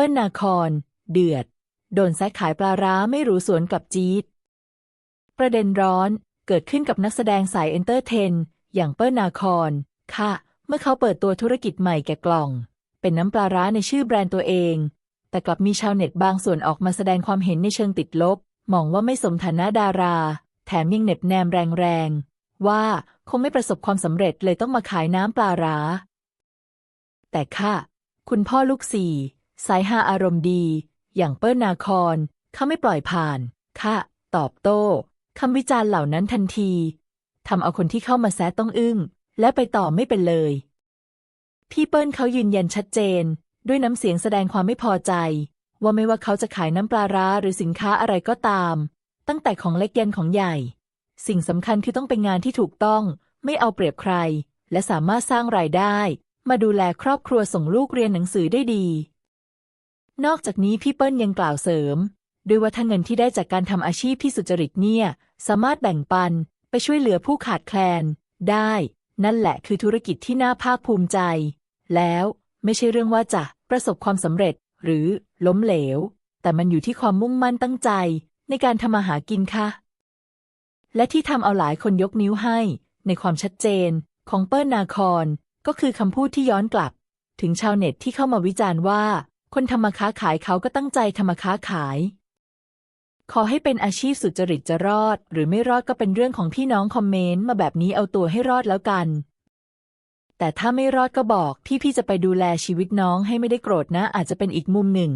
ปิ้ลนาคอนเดือด โดนแซกขายปลาร้าไม่รู้สวนกับจี๊ด ประเด็นร้อนเกิดขึ้นกับนักแสดงสายเอนเตอร์เทน อย่างเปิ้ลนาคอนค่ะ เมื่อเขาเปิดตัวธุรกิจใหม่แก่กล่อง เป็นน้ำปลาร้าในชื่อแบรนด์ตัวเอง แต่กลับมีชาวเน็ตบางส่วนออกมาแสดงความเห็นในเชิงติดลบ มองว่าไม่สมฐานะดารา แถมยังเน็บแนมแรงๆ ว่าคงไม่ประสบความสำเร็จเลยต้องมาขายน้ำปลาร้า แต่ค่ะ คุณพ่อลูกสี่ สายฮาอารมณ์ดี อย่างเปิ้ลนาคอนเขาไม่ปล่อยผ่าน ค่ะ ตอบโต้คำวิจารณ์เหล่านั้นทันทีทำเอาคนที่เข้ามาแซะต้องอึ้ง และไปต่อไม่เป็นเลย พี่เปิ้ลเขายืนยันชัดเจน ด้วยน้ำเสียงแสดงความไม่พอใจ ว่าไม่ว่าเขาจะขายน้ำปลาร้าหรือสินค้าอะไรก็ตาม ตั้งแต่ของเล็กยันของใหญ่ สิ่งสำคัญคือต้องเป็นงานที่ถูกต้อง ไม่เอาเปรียบใคร และสามารถสร้างรายได้ มาดูแลครอบครัวส่งลูกเรียนหนังสือได้ดี นอกจากนี้พี่เปิ้ลยังกล่าวเสริม ด้วยว่าถ้าเงินที่ได้จากการทำอาชีพที่สุจริตเนี่ย สามารถแบ่งปันไปช่วยเหลือผู้ขาดแคลน ได้ นั่นแหละคือธุรกิจที่น่าภาคภูมิใจ แล้วไม่ใช่เรื่องว่าจะประสบความสำเร็จหรือล้มเหลว แต่มันอยู่ที่ความมุ่งมั่นตั้งใจ ในการทำมาหากินค่ะ และที่ทำเอาหลายคนยกนิ้วให้ ในความชัดเจนของเปิ้ลนาคอนก็คือคำพูดที่ย้อนกลับ ถึงชาวเน็ตที่เข้ามาวิจารณ์ว่า คนทำมาค้าขายเขาก็ตั้งใจทำมาค้าขาย ขอให้เป็นอาชีพสุจริตจะรอด หรือไม่รอดก็เป็นเรื่องของพี่น้องคอมเมนต์มาแบบนี้เอาตัวให้รอดแล้วกัน แต่ถ้าไม่รอดก็บอกที่พี่จะไปดูแลชีวิตน้องให้ไม่ได้โกรธนะ อาจจะเป็นอีกมุมหนึ่ง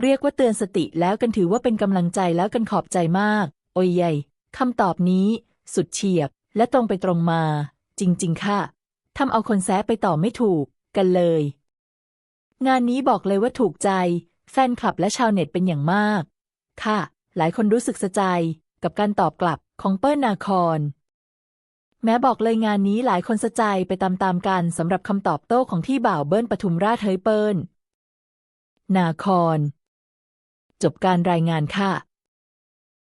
เรียกว่าเตือนสติแล้วกันถือว่าเป็นกำลังใจแล้วกันขอบใจมาก โอ้ยใหญ่คำตอบนี้ สุดเฉียบ และตรงไปตรงมา จริง ๆ ค่ะทำเอาคนแซะไปต่อไม่ถูก กันเลย งานนี้บอกเลยว่าถูกใจ แฟนคลับและชาวเน็ตเป็นอย่างมาก ค่ะ หลายคนรู้สึกสะใจ กับการตอบกลับของเปิ้ลนาคอนแม้บอกเลยงานนี้หลายคนสะใจไปตามๆกันสำหรับคำตอบโต้ของที่บ่าวเบิ้ลปทุมราชเฮยเปิ้ลนาคอนจบการรายงานค่ะ